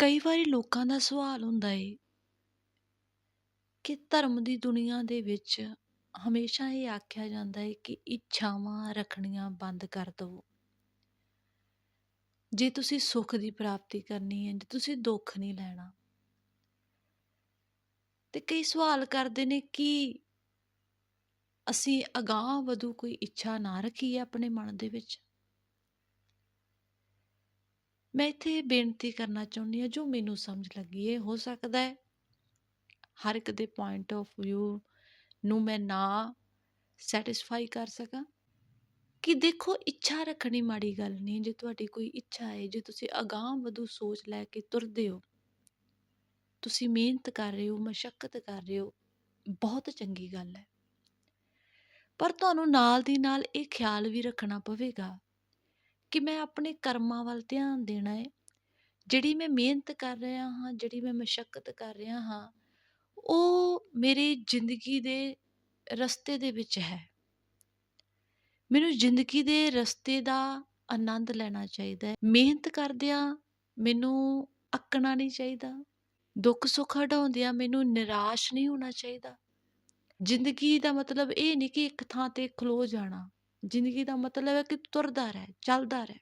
ਕਈ ਵਾਰੀ ਲੋਕਾਂ ਦਾ ਸਵਾਲ ਹੁੰਦਾ ਏ ਕਿ ਧਰਮ ਦੀ ਦੁਨੀਆ ਦੇ ਵਿੱਚ ਹਮੇਸ਼ਾ ਇਹ ਆਖਿਆ ਜਾਂਦਾ ਹੈ ਕਿ ਇੱਛਾਵਾਂ ਰੱਖਣੀਆਂ ਬੰਦ ਕਰ ਦਿਓ ਜੇ ਤੁਸੀਂ ਸੁੱਖ ਦੀ ਪ੍ਰਾਪਤੀ ਕਰਨੀ ਹੈ ਜੇ ਤੁਸੀਂ ਦੁੱਖ ਨਹੀਂ ਲੈਣਾ। ਤੇ ਕਈ ਸਵਾਲ ਕਰਦੇ ਨੇ ਕਿ ਅਸੀਂ ਅਗਾਂਹ ਵਧੂ ਕੋਈ ਇੱਛਾ ਨਾ ਰੱਖੀਏ ਆਪਣੇ ਮਨ ਦੇ ਵਿੱਚ? ਮੈਂ ਇੱਥੇ ਬੇਨਤੀ ਕਰਨਾ ਚਾਹੁੰਦੀ ਹਾਂ, ਜੋ ਮੈਨੂੰ ਸਮਝ ਲੱਗੀ ਹੈ ਹੋ ਸਕਦਾ ਹੈ। ਹਰ ਇੱਕ ਦੇ ਪੁਆਇੰਟ ਆਫ View ਨੂੰ ਮੈਂ ਨਾ ਸੈਟੀਸਫਾਈ ਕਰ ਸਕਾਂ। ਕਿ ਦੇਖੋ, ਇੱਛਾ ਰੱਖਣੀ ਮਾੜੀ ਗੱਲ ਨਹੀਂ, ਜੇ ਤੁਹਾਡੀ ਕੋਈ ਇੱਛਾ ਹੈ, ਜੇ ਤੁਸੀਂ ਅਗਾਂਹ ਵਧੂ ਸੋਚ ਲੈ ਕੇ ਤੁਰਦੇ ਹੋ, ਤੁਸੀਂ ਮਿਹਨਤ ਕਰ ਰਹੇ ਹੋ, ਮਸ਼ੱਕਤ ਕਰ ਰਹੇ ਹੋ, ਬਹੁਤ ਚੰਗੀ ਗੱਲ ਹੈ। ਪਰ ਤੁਹਾਨੂੰ ਨਾਲ ਦੀ ਨਾਲ ਇਹ ਖਿਆਲ ਵੀ ਰੱਖਣਾ ਪਵੇਗਾ ਕਿ ਮੈਂ ਆਪਣੇ ਕਰਮਾਂ ਵੱਲ ਧਿਆਨ ਦੇਣਾ ਹੈ ਜਿਹੜੀ ਮੈਂ ਮਿਹਨਤ ਕਰ ਰਿਹਾ ਹਾਂ, ਜਿਹੜੀ ਮੈਂ ਮਸ਼ੱਕਤ ਕਰ ਰਿਹਾ ਹਾਂ, ਉਹ ਮੇਰੀ ਜ਼ਿੰਦਗੀ ਦੇ ਰਸਤੇ ਦੇ ਵਿੱਚ ਹੈ। ਮੈਨੂੰ ਜ਼ਿੰਦਗੀ ਦੇ ਰਸਤੇ ਦਾ ਆਨੰਦ ਲੈਣਾ ਚਾਹੀਦਾ ਹੈ। ਮਿਹਨਤ ਕਰਦਿਆਂ ਮੈਨੂੰ ਅੱਕਣਾ ਨਹੀਂ ਚਾਹੀਦਾ। ਦੁੱਖ ਸੁੱਖ ਹਟਾਉਂਦਿਆਂ ਮੈਨੂੰ ਨਿਰਾਸ਼ ਨਹੀਂ ਹੋਣਾ ਚਾਹੀਦਾ। ਜ਼ਿੰਦਗੀ ਦਾ ਮਤਲਬ ਇਹ ਨਹੀਂ ਕਿ ਇੱਕ ਥਾਂ ਤੇ ਖਲੋ ਜਾਣਾ। ਜ਼ਿੰਦਗੀ ਦਾ ਮਤਲਬ ਹੈ ਕਿ ਤੁਰਦਾ ਰਹਿ, ਚੱਲਦਾ ਰਹਿ।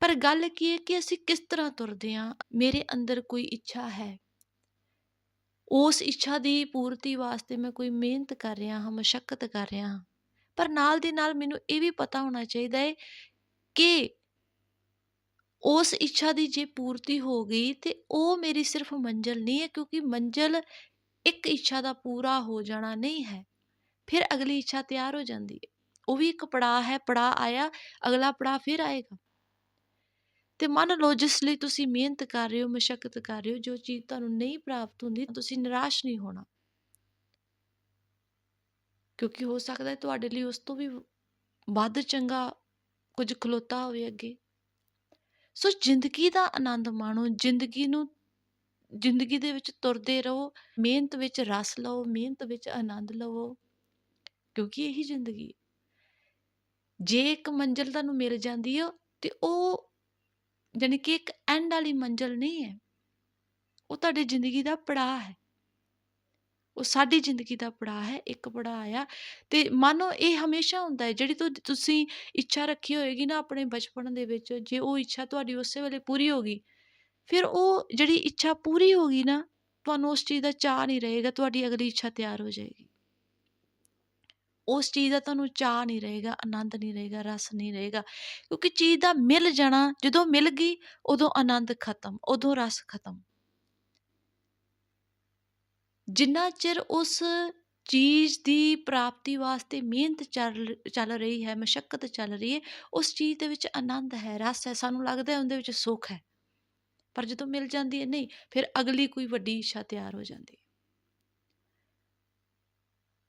ਪਰ ਗੱਲ ਕੀ ਹੈ ਕਿ ਅਸੀਂ ਕਿਸ ਤਰ੍ਹਾਂ ਤੁਰਦੇ ਹਾਂ? ਮੇਰੇ ਅੰਦਰ ਕੋਈ ਇੱਛਾ ਹੈ? ਉਸ ਇੱਛਾ ਦੀ ਪੂਰਤੀ ਵਾਸਤੇ ਮੈਂ ਕੋਈ ਮਿਹਨਤ ਕਰ ਰਿਹਾ ਹਾਂ ਮਸ਼ੱਕਤ ਕਰ ਰਿਹਾ ਹਾਂ। ਪਰ ਨਾਲ ਦੀ ਨਾਲ ਮੈਨੂੰ ਇਹ ਵੀ ਪਤਾ ਹੋਣਾ ਚਾਹੀਦਾ ਹੈ ਕਿ ਉਸ ਇੱਛਾ ਦੀ ਜੇ ਪੂਰਤੀ ਹੋ ਗਈ ਤੇ ਉਹ ਮੇਰੀ ਸਿਰਫ ਮੰਜ਼ਿਲ ਨਹੀਂ ਹੈ ਕਿਉਂਕਿ ਮੰਜ਼ਿਲ ਇੱਕ ਇੱਛਾ ਦਾ ਪੂਰਾ ਹੋ ਜਾਣਾ ਨਹੀਂ ਹੈ। ਫਿਰ ਅਗਲੀ ਇੱਛਾ ਤਿਆਰ ਹੋ ਜਾਂਦੀ ਹੈ। ਉਹ ਵੀ ਇੱਕ ਪੜਾਅ ਹੈ, ਪੜਾਅ ਆਇਆ, ਅਗਲਾ ਪੜਾਅ ਫਿਰ ਆਏਗਾ। ਤੇ ਮੰਨ ਲਓ ਜਿਸ ਲਈ ਤੁਸੀਂ ਮਿਹਨਤ ਕਰ ਰਹੇ ਹੋ, ਮਸ਼ਕਤ ਕਰ ਰਹੇ ਹੋ, ਜੋ ਚੀਜ਼ ਤੁਹਾਨੂੰ ਨਹੀਂ ਪ੍ਰਾਪਤ ਹੁੰਦੀ, ਤੁਸੀਂ ਨਿਰਾਸ਼ ਨਹੀਂ ਹੋਣਾ। ਕਿਉਂਕਿ ਹੋ ਸਕਦਾ ਹੈ ਤੁਹਾਡੇ ਲਈ ਉਸ ਤੋਂ ਵੀ ਵੱਧ ਚੰਗਾ ਕੁਝ ਖਲੋਤਾ ਹੋਵੇ ਅੱਗੇ। ਸੋ ਜ਼ਿੰਦਗੀ ਦਾ ਆਨੰਦ ਮਾਣੋ, ਜ਼ਿੰਦਗੀ ਨੂੰ, ਜ਼ਿੰਦਗੀ ਦੇ ਵਿੱਚ ਤੁਰਦੇ ਰਹੋ, ਮਿਹਨਤ ਵਿੱਚ ਰਸ ਲਓ, ਮਿਹਨਤ ਵਿੱਚ ਆਨੰਦ ਲਵੋ, ਕਿਉਂਕਿ ਇਹੀ ਜ਼ਿੰਦਗੀ ਹੈ। ਜੇ ਇੱਕ ਮੰਜ਼ਿਲ ਤੁਹਾਨੂੰ ਮਿਲ ਜਾਂਦੀ ਹੈ ਤੇ ਉਹ ਜਾਣੀ ਕਿ ਇੱਕ ਐਂਡ ਵਾਲੀ ਮੰਜ਼ਿਲ ਨਹੀਂ ਹੈ। ਉਹ ਤੁਹਾਡੀ ਜ਼ਿੰਦਗੀ ਦਾ ਪੜਾਅ ਹੈ। ਉਹ ਸਾਡੀ ਜ਼ਿੰਦਗੀ ਦਾ ਪੜਾਅ ਹੈ, ਇੱਕ ਪੜਾਅ ਆ। ਤੇ ਮਾਨੋ, ਇਹ ਹਮੇਸ਼ਾ ਹੁੰਦਾ ਹੈ, ਜਿਹੜੀ ਤੁ- ਤੁਸੀਂ ਇੱਛਾ ਰੱਖੀ ਹੋਏਗੀ ਨਾ ਆਪਣੇ ਬਚਪਨ ਦੇ ਵਿੱਚ, ਜੇ ਉਹ ਇੱਛਾ ਤੁਹਾਡੀ ਉਸੇ ਵੇਲੇ ਪੂਰੀ ਹੋ ਗਈ, ਫਿਰ ਉਹ ਜਿਹੜੀ ਇੱਛਾ ਪੂਰੀ ਹੋ ਗਈ ਨਾ, ਤੁਹਾਨੂੰ ਉਸ ਚੀਜ਼ ਦਾ ਚਾਹ ਨਹੀਂ ਰਹੇਗਾ, ਤੁਹਾਡੀ ਅਗਲੀ ਇੱਛਾ ਤਿਆਰ ਹੋ ਜਾਏਗੀ। ਉਸ ਚੀਜ਼ ਦਾ ਤੁਹਾਨੂੰ ਚਾਹ ਨਹੀਂ ਰਹੇਗਾ, ਆਨੰਦ ਨਹੀਂ ਰਹੇਗਾ, ਰਸ ਨਹੀਂ ਰਹੇਗਾ, ਕਿਉਂਕਿ ਚੀਜ਼ ਦਾ ਮਿਲ ਜਾਣਾ, ਜਦੋਂ ਮਿਲ ਗਈ, ਉਦੋਂ ਆਨੰਦ ਖਤਮ, ਉਦੋਂ ਰਸ ਖਤਮ। ਜਿੰਨਾ ਚਿਰ ਉਸ ਚੀਜ਼ ਦੀ ਪ੍ਰਾਪਤੀ ਵਾਸਤੇ ਮਿਹਨਤ ਚੱਲ ਚੱਲ ਰਹੀ ਹੈ, ਮਸ਼ੱਕਤ ਚੱਲ ਰਹੀ ਹੈ, ਉਸ ਚੀਜ਼ ਦੇ ਵਿੱਚ ਆਨੰਦ ਹੈ, ਰਸ ਹੈ, ਸਾਨੂੰ ਲੱਗਦਾ ਉਹਦੇ ਵਿੱਚ ਸੁੱਖ ਹੈ। ਪਰ ਜਦੋਂ ਮਿਲ ਜਾਂਦੀ ਹੈ, ਨਹੀਂ, ਫਿਰ ਅਗਲੀ ਕੋਈ ਵੱਡੀ ਇੱਛਾ ਤਿਆਰ ਹੋ ਜਾਂਦੀ ਹੈ।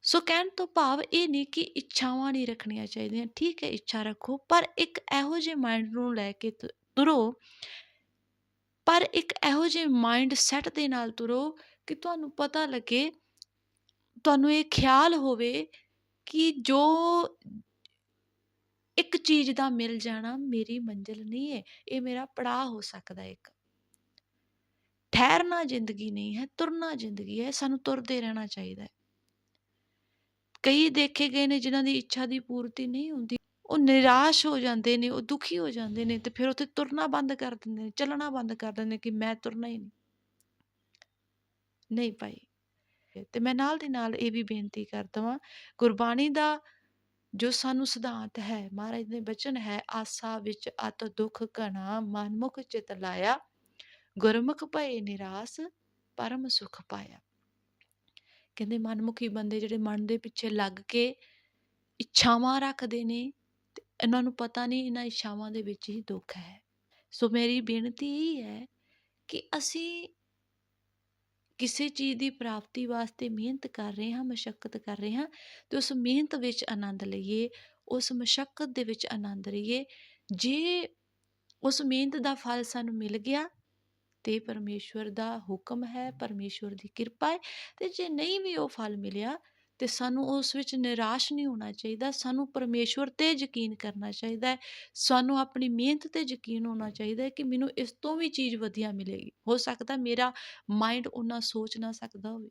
ਸੋ ਕਹਿਣ ਤੋਂ ਭਾਵ ਇਹ ਨਹੀਂ ਕਿ ਇੱਛਾਵਾਂ ਨਹੀਂ ਰੱਖਣੀਆਂ ਚਾਹੀਦੀਆਂ। ਠੀਕ ਹੈ, ਇੱਛਾ ਰੱਖੋ, ਪਰ ਇੱਕ ਇਹੋ ਜਿਹੇ ਮਾਈਂਡ ਨੂੰ ਲੈ ਕੇ ਤੁ- ਤੁਰੋ। ਪਰ ਇੱਕ ਇਹੋ ਜਿਹੇ ਮਾਈਂਡ ਸੈਟ ਦੇ ਨਾਲ ਤੁਰੋ ਕਿ ਤੁਹਾਨੂੰ ਪਤਾ ਲੱਗੇ, ਤੁਹਾਨੂੰ ਇਹ ਖਿਆਲ ਹੋਵੇ ਕਿ ਜੋ ਇੱਕ ਚੀਜ਼ ਦਾ ਮਿਲ ਜਾਣਾ ਮੇਰੀ ਮੰਜ਼ਿਲ ਨਹੀਂ ਹੈ, ਇਹ ਮੇਰਾ ਪੜਾਅ ਹੋ ਸਕਦਾ ਇੱਕ। ਠਹਿਰਨਾ ਜ਼ਿੰਦਗੀ ਨਹੀਂ ਹੈ, ਤੁਰਨਾ ਜ਼ਿੰਦਗੀ ਹੈ, ਸਾਨੂੰ ਤੁਰਦੇ ਰਹਿਣਾ ਚਾਹੀਦਾ ਹੈ। ਕਈ ਦੇਖੇ ਗਏ ਨੇ ਜਿਨ੍ਹਾਂ ਦੀ ਇੱਛਾ ਦੀ ਪੂਰਤੀ ਨਹੀਂ ਹੁੰਦੀ। ਉਹ ਨਿਰਾਸ਼ ਹੋ ਜਾਂਦੇ ਨੇ, ਉਹ ਦੁਖੀ ਹੋ ਜਾਂਦੇ ਨੇ ਤੇ ਫਿਰ ਉੱਥੇ ਤੁਰਨਾ ਬੰਦ ਕਰ ਦਿੰਦੇ ਨੇ, ਚੱਲਣਾ ਬੰਦ ਕਰ ਦਿੰਦੇ ਨੇ ਕਿ ਮੈਂ ਤੁਰਨਾ ਹੀ ਨਹੀਂ। ਨਹੀਂ ਭਾਈ। ਤੇ ਮੈਂ ਨਾਲ ਦੀ ਨਾਲ ਇਹ ਵੀ ਬੇਨਤੀ ਕਰ ਦਵਾਂ, ਗੁਰਬਾਣੀ ਦਾ ਜੋ ਸਾਨੂੰ ਸਿਧਾਂਤ ਹੈ, ਮਹਾਰਾਜ ਦੇ ਬਚਨ ਹੈ, ਆਸਾ ਵਿੱਚ ਅਤ ਦੁਖ ਘਣਾ, ਮਨਮੁਖ ਚਿਤ ਲਾਇਆ, ਗੁਰਮੁਖ ਭਏ ਨਿਰਾਸ, ਪਰਮ ਸੁਖ ਪਾਇਆ। ਕਹਿੰਦੇ ਮਨਮੁਖੀ ਬੰਦੇ ਜਿਹੜੇ ਮਨ ਦੇ ਪਿੱਛੇ ਲੱਗ ਕੇ ਇੱਛਾਵਾਂ ਰੱਖਦੇ ਨੇ ਅਤੇ ਇਹਨਾਂ ਨੂੰ ਪਤਾ ਨਹੀਂ ਇਹਨਾਂ ਇੱਛਾਵਾਂ ਦੇ ਵਿੱਚ ਹੀ ਦੁੱਖ ਹੈ। ਸੋ ਮੇਰੀ ਬੇਨਤੀ ਇਹ ਹੈ ਕਿ ਅਸੀਂ ਕਿਸੇ ਚੀਜ਼ ਦੀ ਪ੍ਰਾਪਤੀ ਵਾਸਤੇ ਮਿਹਨਤ ਕਰ ਰਹੇ ਹਾਂ, ਮਸ਼ੱਕਤ ਕਰ ਰਹੇ ਹਾਂ ਤੇ ਉਸ ਮਿਹਨਤ ਵਿੱਚ ਆਨੰਦ ਲਈਏ, ਉਸ ਮਸ਼ੱਕਤ ਦੇ ਵਿੱਚ ਆਨੰਦ ਲਈਏ ਜੇ ਉਸ ਮਿਹਨਤ ਦਾ ਫਲ ਸਾਨੂੰ ਮਿਲ ਗਿਆ ਤੇ ਪਰਮੇਸ਼ਵਰ ਦਾ ਹੁਕਮ ਹੈ, ਪਰਮੇਸ਼ਵਰ ਦੀ ਕਿਰਪਾ ਹੈ ਤੇ ਜੇ ਨਹੀਂ ਵੀ ਉਹ ਫਲ ਮਿਲਿਆ ਤੇ ਸਾਨੂੰ ਉਸ ਵਿੱਚ ਨਿਰਾਸ਼ ਨਹੀਂ ਹੋਣਾ ਚਾਹੀਦਾ, ਸਾਨੂੰ ਪਰਮੇਸ਼ਵਰ ਤੇ ਯਕੀਨ ਕਰਨਾ ਚਾਹੀਦਾ ਹੈ, ਸਾਨੂੰ ਆਪਣੀ ਮਿਹਨਤ ਤੇ ਯਕੀਨ ਹੋਣਾ ਚਾਹੀਦਾ ਹੈ ਕਿ ਮੈਨੂੰ ਇਸ ਤੋਂ ਵੀ ਚੀਜ਼ ਵਧੀਆ ਮਿਲੇਗੀ। ਹੋ ਸਕਦਾ ਮੇਰਾ ਮਾਈਂਡ ਉਹਨਾਂ ਸੋਚ ਨਾ ਸਕਦਾ ਹੋਵੇ।